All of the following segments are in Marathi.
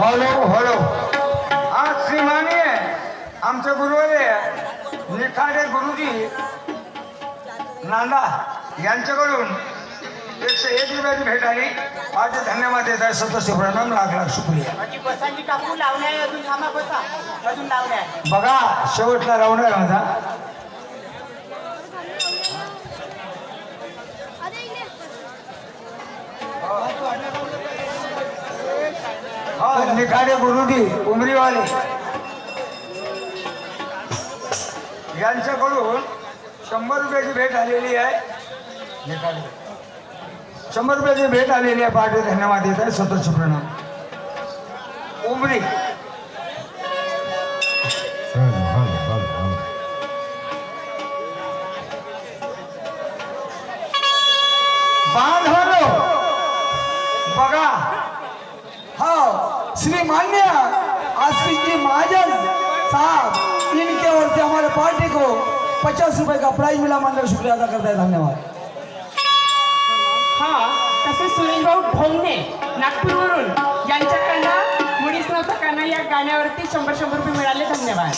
हॅलो हॅलो हा श्रीमानी आहे आमचे गुरुवारे निखाडे गुरुजी नांदा यांच्याकडून एकशे एक रुपयाची भेट आली. आज धन्यवाद देत आहे. स्वतः सुप्रणाम लाख लाख शुक्रिया बघा शेवटला राऊंड आहे माझा. निखाडे गुरुजी उमरीवाले. यांच्याकडून शंभर रुपयाची भेट आलेली आहे. निखाडे शंभर रुपयाची भेट आलेली आहे पाठी धन्यवाद देत आहे स्वतः सुप्रणाम. उमरी. बांधवलो बघा. श्री मान्य आशीष जी महाजन साहब इनके ओर से हमारे पार्टी को पचास रुपए का प्राइज मिला मानकर शुक्रिया अदा करता है धन्यवाद. हा तसेच सुनील भाऊ नागपूरवरून. यांच्याकडनं मुळीच नव्हतं काना या गाण्यावरती शंभर शंभर रुपये मिळाले धन्यवाद.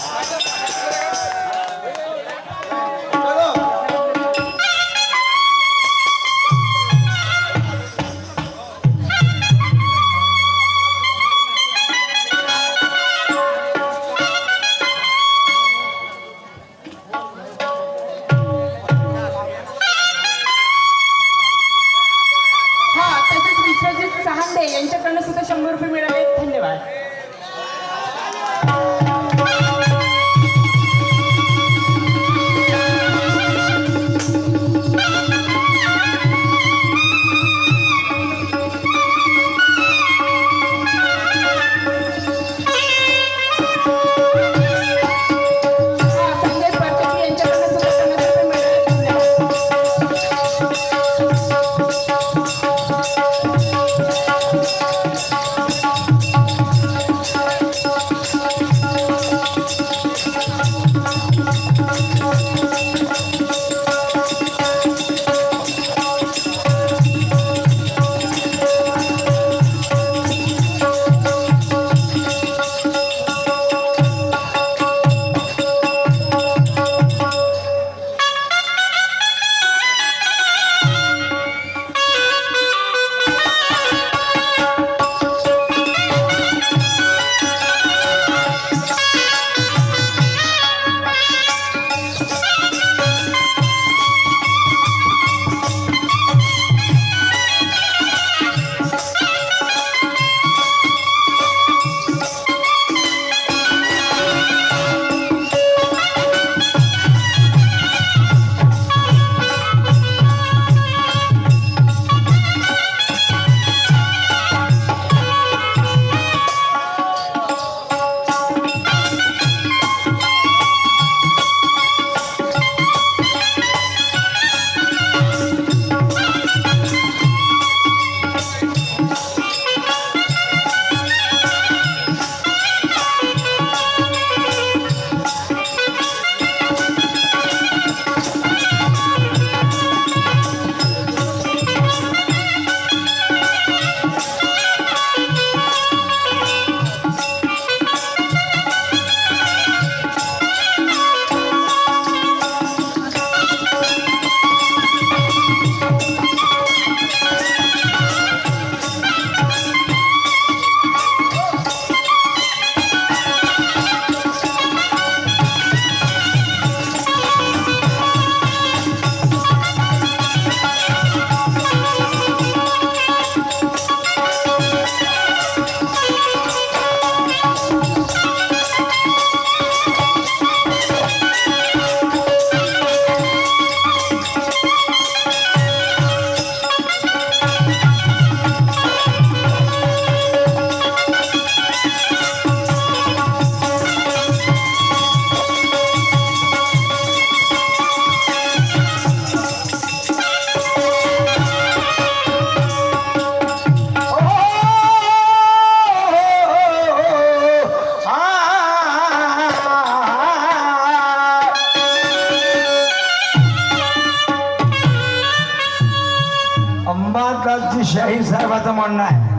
अंबादासजी साहेबाचं म्हणणं आहे.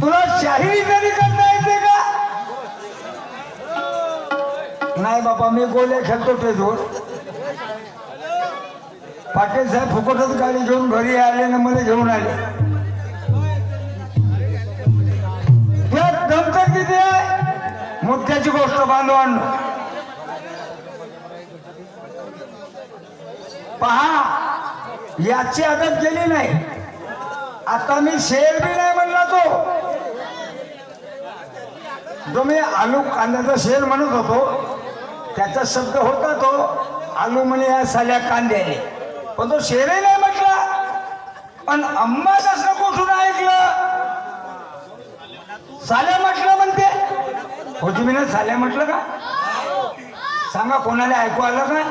तुला शाहिरी तरी करता येते का? नाही बाबा मी गोल्या खेळतो ते जोर पाटील साहेब फुकटच गाडी घेऊन घरी आले ना मध्ये घेऊन आले. त्यात किती आहे? मुद्द्याची गोष्ट बांधवांनो. पहा याची आदत गेली नाही. आता मी शेर बी नाही म्हणला तो. जो मी आलू कांद्याचा शेर म्हणत होतो. त्याचा शब्द होता तो आलू म्हणे या साल्या कांद्याने पण तो शेरही नाही म्हटला. पण अम्मा कसं कुठून ऐकलं? साल्या म्हटलं म्हणते. होती मी ना साल्या म्हटलं का? सांगा कोणाला ऐकू आलं का?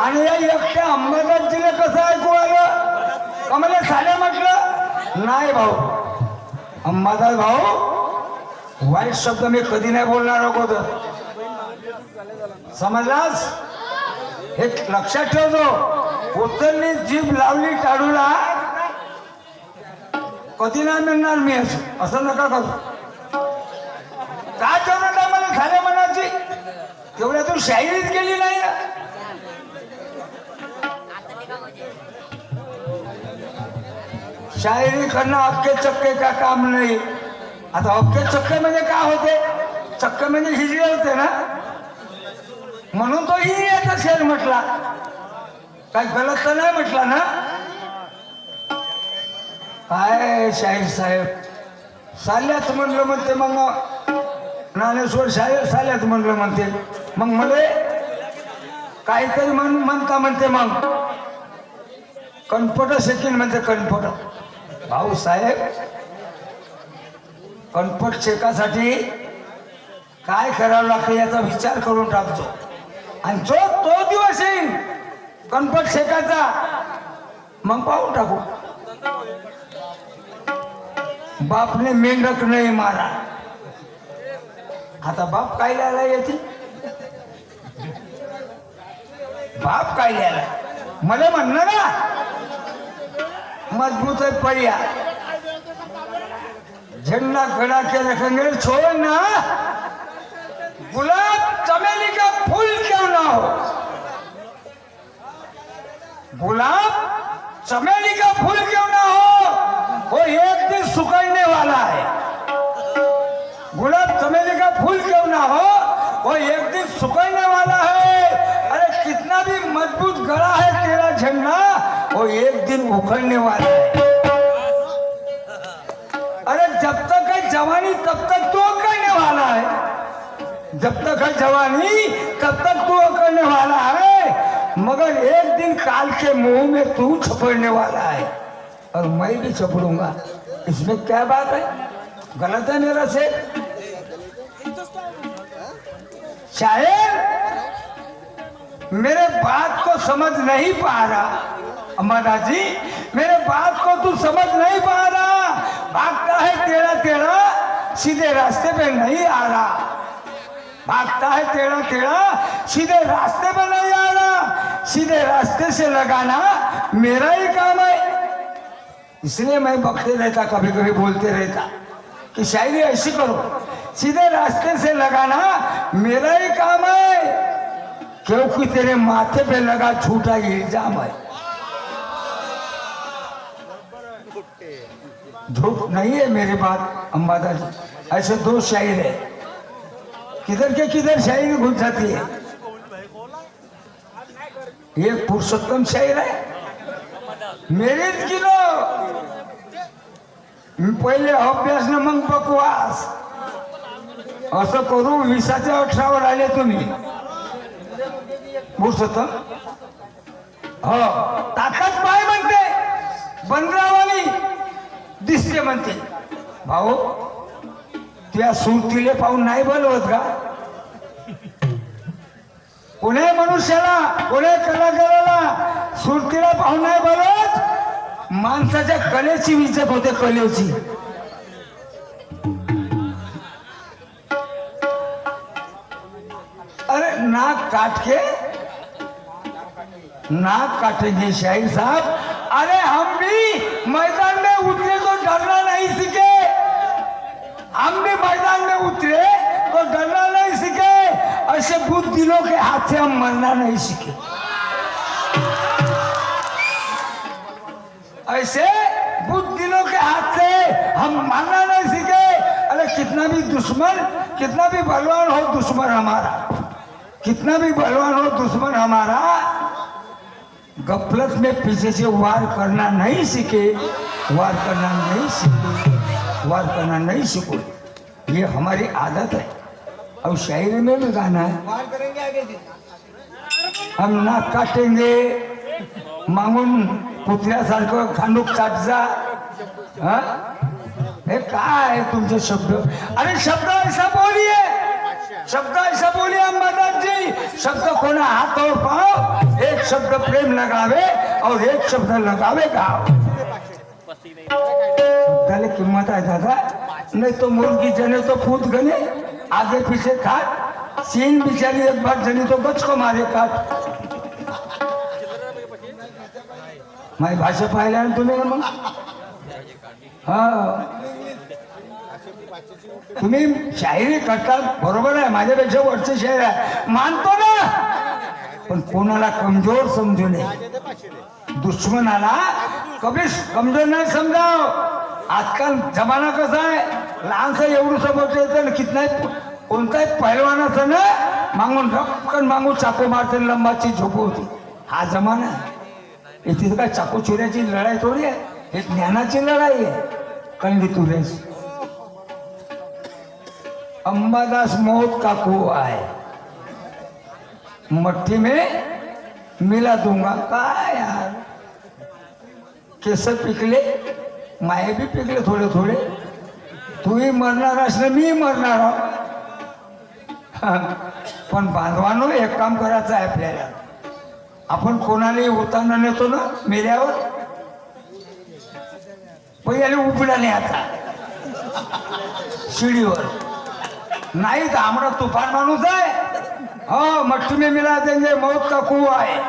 आणि या एकट्या अंबादासजीला कसं ऐकू आलं? का मला साल्या म्हटलं? नाही भाऊ. अंबादास भाऊ वाईट शब्द मी कधी नाही बोलणार अगोदर. समजलास? हे लक्षात ठेवतो. उत्तरने जीभ लावली टाळूला. कधी नाही मिळणार मी असं. असं नका करू. का तेवढं मला झाल्या मनाची? तेवढ्या तू शाहिरीच गेली नाही ना. शायरी करणं अक्के चक्के का काम नाही? आता अक्के चक्के म्हणजे काय होते? चक्के म्हणजे हिजले होते ना? म्हणून तो ही याचा शेर म्हटला. काय गलत तर नाही म्हटला ना? काय शाहीर साहेब? साल्याच म्हणलं म्हणते मग ज्ञानेश्वर शाहीर साल्याच म्हणलं म्हणते. मग मले काहीतरी म्हण म्हणता म्हणते मग. कणपट सेकिन म्हणते कणपट भाऊ साहेब कणपट शेकासाठी काय करावं लागतं याचा विचार करून टाकतो. आणि जो तो दिवस येईल कणपट शेकाचा मग पाहून टाकू. बापने मेंढक नाही मारा. आता बाप काय लिहायला येते बाप काय लिहायला मला म्हणणं ना मज़बूत है परिया झंडा खड़ा के रखेंगे छोड़ ना गुलाब चमेली का फूल क्यों ना हो गुलाब चमेली का फूल क्यों ना हो वो एक दिन सुखड़ने वाला है गुलाब चमेली का फूल क्यों ना हो वो एक दिन सुखड़ने वाला है अरे कितना भी मज़बूत गड़ा है तेरा झंडा वो एक दिन उखड़ने वाला है। अरे जब तक है जवानी, तब तक तू उखड़ने वाला है। जब तक है जवानी, तब तक तू उखड़ने वाला है। मगर एक दिन काल के मुँह में तू छपड़ने वाला है। और मैं भी छपड़ूँगा। इसमें क्या बात है? गलत है मेरा से शायद मेरे बात को समझ नहीं पा रहा। अम्मा जी मेरे बात को तू समझ नहीं पा रहा। भागता है तेरा तेरा सीधे रास्ते पे नहीं आ रहा। भागता है तेरा तेरा सीधे रास्ते पे नहीं आ रहा। सीधे रास्ते से लगाना मेरा ही काम है। इसलिए मैं बकते रहता कभी कभी बोलते रहता कि शायरी ऐसी करो, सीधे रास्ते से लगाना मेरा ही काम है। क्योंकि तेरे माथे पे लगा ये इल्ज़ाम है। झूठ नहीं है मेरे बात अम्बादा जी ऐसे दो शायर है। किधर के किधर शायरी घुस जाती है? ये पुरुषोत्तम शायर है? मेरेच किलो मी पहिले अभ्यास न मग बकवास। असं करू विसाच्या अठरावर आले तुम्ही। पुरुषोत्तम? हो। ताकद पाय म्हणते बंदरावाली। दिसते म्हणते. भाऊ त्या सुरतीले पाहून नाही बोलवत का? कोणी मनुष्याला कोणी कलाकाराला सुरतीला पाहून नाही बोलत माणसाच्या कलेची विजत होते कलेची. अरे नाक काटके? नाक नाक काटेंगे शाही साहब. अरे हम भी मैदान मैदान में उतरे, और डरना नहीं सीखे। ऐसे बुद्ध दिलों के हाथ से हम मरना नहीं सीखे। ऐसे दिलों के हाथ से हम मारना नहीं सीखे। अरे कितना भी दुश्मन, कितना भी बलवान हो दुश्मन हमारा। कितना भी बलवान हो दुश्मन हमारा, गफलत में पीछे से वार करना नहीं सीखे। वार करना नहीं सीखे। वार करना नहीं सीखो ये हमारी आदत है। अब शायरी में भी गाना है। हम नाक काटेंगे। मागून कुत्र्यासारखं खांडूक चाटजा। हा? हे काय तुमचे शब्द? अरे शब्द ऐसा बोलिये शब्द ऐसा बोलिये अम्बादास जी शब्द कोणा हाथ और पाव एक शब्द प्रेम लगावे और एक शब्द लगावे गाव। शब्दाला किंमत आहे दादा। नाही तो मुर्गी जने तो फूट गणे आगे पीछे खात सीन बिचारी एक बार जनी तो गच को मारे काट माझी भाषा पाहिल्या तुम्ही ना मग? हा. तुम्ही शायरी करतात बरोबर आहे माझ्यापेक्षा वरचे शायर आहे. मानतो ना. पण कोणाला कमजोर समजू नये. दुश्मनाला कमीच कमजोर नाही समजाव. आजकाल जमाना कसा आहे? लहानसा एवढं समजतं येतं ना कितनाही कोणताही पहिलवानाचं ना मागून रक्कन मागून चाकू मारते लंबाची झोपू होती. हा जमाना आहे. इथे काय चाकू चुऱ्याची लढाई थोडी आहे. हे ज्ञानाची लढाई आहे. कळली तुरेस अंबादास मौत काकू आहे. मठ्ठी मट्टी में मिला दूंगा काय यार? केस पिकले. माये बी पिकले थोडे थोडे. तूही मरणार असलं मी मरणार आहोत पण बांधवानो एक काम करायचं आहे आपल्याला. आपण कोणालाही उताना नेतो ना मेल्यावर? पहिले उपडा न्यायचा. शिडीवर. नाही तर आमरा तुफान माणूस आहे. हो मग तुम्ही मिला त्यांचे मौत का कुवा आहे.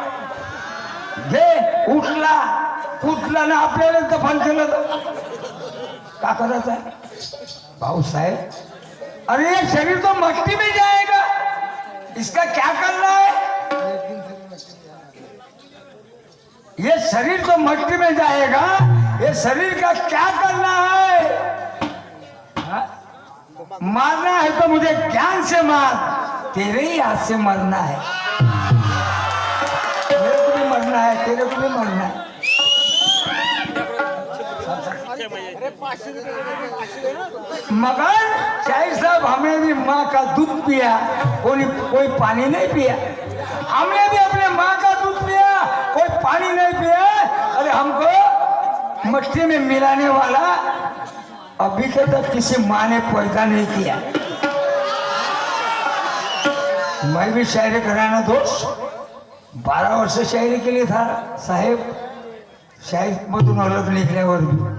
घे उठला. उठला ना आपल्याला तर का करायचं आहे? अरे, शरीर तो मट्टी में जाएगा. इसका क्या करना है? ये शरीर तो मट्टी में जाएगा. ये शरीर का क्या करना हाँ? मारना है तो मुझे ज्ञान से मार. तेरे ही हाथ से मरना है. मेरे को भी मरना है, तेरे को भी मरना है. मगर शाही साहब, हमने भी माँ का दूध पिया, कोई कोई पानी नहीं पिया। हमने भी अपने माँ का दूध पिया, कोई पानी नहीं पिया। अरे हमको मट्टी में मिलाने वाला अभी तक किसी माँ ने पैदा नहीं किया। मैं भी शायरी कराना दोस्त, बारह वर्ष शायरी के लिए था, साहेब। शाहीर मधून अलग निघल्यावर बी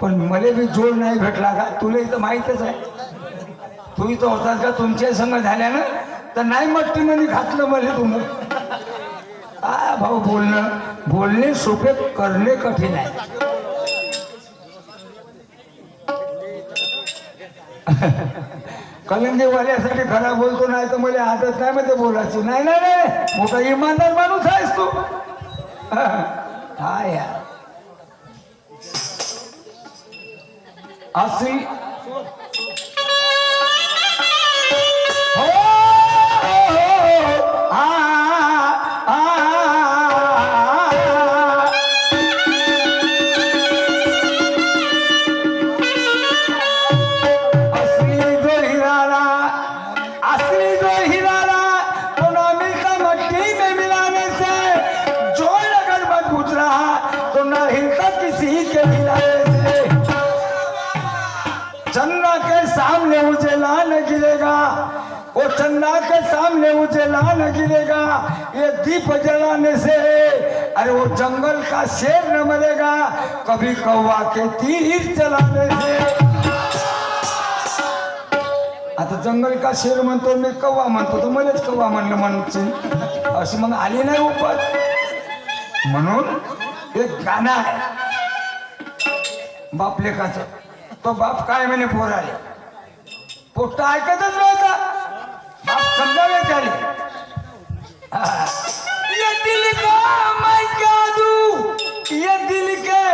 पण मला बी जोड नाही भेटला का? तुला इथं माहीतच आहे. तू इथं होतास का? तुमच्या संग झाल्या ना तर नाही मट्टीमध्ये घातलं मला तुम्ही. आ भाऊ बोलणं बोलणे सोपे करणे कठीण आहे. कलिंगेवाल्यासाठी खरा बोलतो नाही तर मला आदत नाही मध्ये बोलायची. नाही नाही नाही मोठा इमानदार माणूस आहेस तू. हा यार अशी चन्ना के सामने उजेला न गिरेगा वो चन्ना के सामने उजेला न गिरेगा ये दीप जलाने से अरे वो जंगल का शेर न मरेगा कभी कौवा के तीर चलाने से। आता जंगल का शेर म्हणतो मी कव्वा म्हणतो तर मलाच कव्वा म्हणलं म्हणचे अशी मग आली नाही उपत म्हणून एक गाणं आहे. बापलेखाचं तो बाप काय म्हणे पोर आले पोट ऐकतच नव्हता. बाप समजावे त्याने येतील का माय कादू येतील का